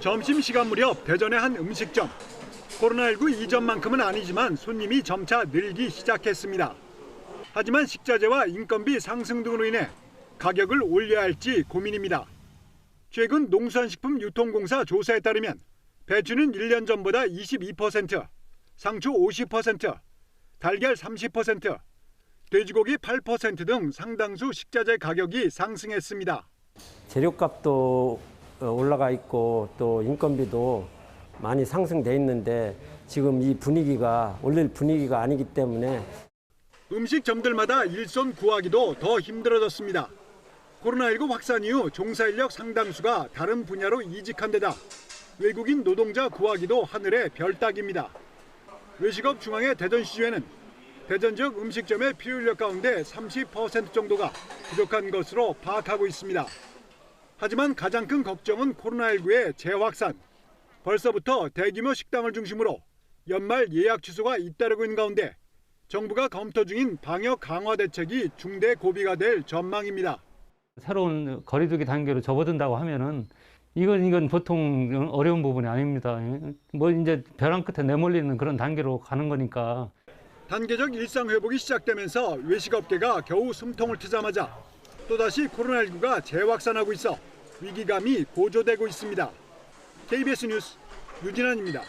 점심시간 무렵 대전의 한 음식점. 코로나19 이전만큼은 아니지만 손님이 점차 늘기 시작했습니다. 하지만 식자재와 인건비 상승 등으로 인해 가격을 올려야 할지 고민입니다. 최근 농수산식품 유통공사 조사에 따르면 배추는 1년 전보다 22%, 상추 50%, 달걀 30%, 돼지고기 8%등 상당수 식자재 가격이 상승했습니다. 재료값도 어, 올라가 있고 또 인건비도 많이 상승돼 있는데 지금 이 분위기가 올릴 분위기가 아니기 때문에 음식점들마다 일손 구하기도 더 힘들어졌습니다. 코로나19 확산 이후 종사 인력 상당수가 다른 분야로 이직한 데다 외국인 노동자 구하기도 하늘의 별따기입니다. 외식업 중앙회 대전시주에는 대전 지역 음식점의 인력 가운데 30% 정도가 부족한 것으로 파악하고 있습니다. 하지만 가장 큰 걱정은 코로나19의 재확산. 벌써부터 대규모 식당을 중심으로 연말 예약 취소가 잇따르고 있는 가운데 정부가 검토 중인 방역 강화 대책이 중대 고비가 될 전망입니다. 새로운 거리두기 단계로 접어든다고 하면은 이건 이건 보통 어려운 부분이 아닙니다. 뭐 이제 벼랑 끝에 내몰리는 그런 단계로 가는 거니까 단계적 일상 회복이 시작되면서 외식업계가 겨우 숨통을 트자마자 또다시 코로나19가 재확산하고 있어 위기감이 고조되고 있습니다. KBS 뉴스 유진환입니다.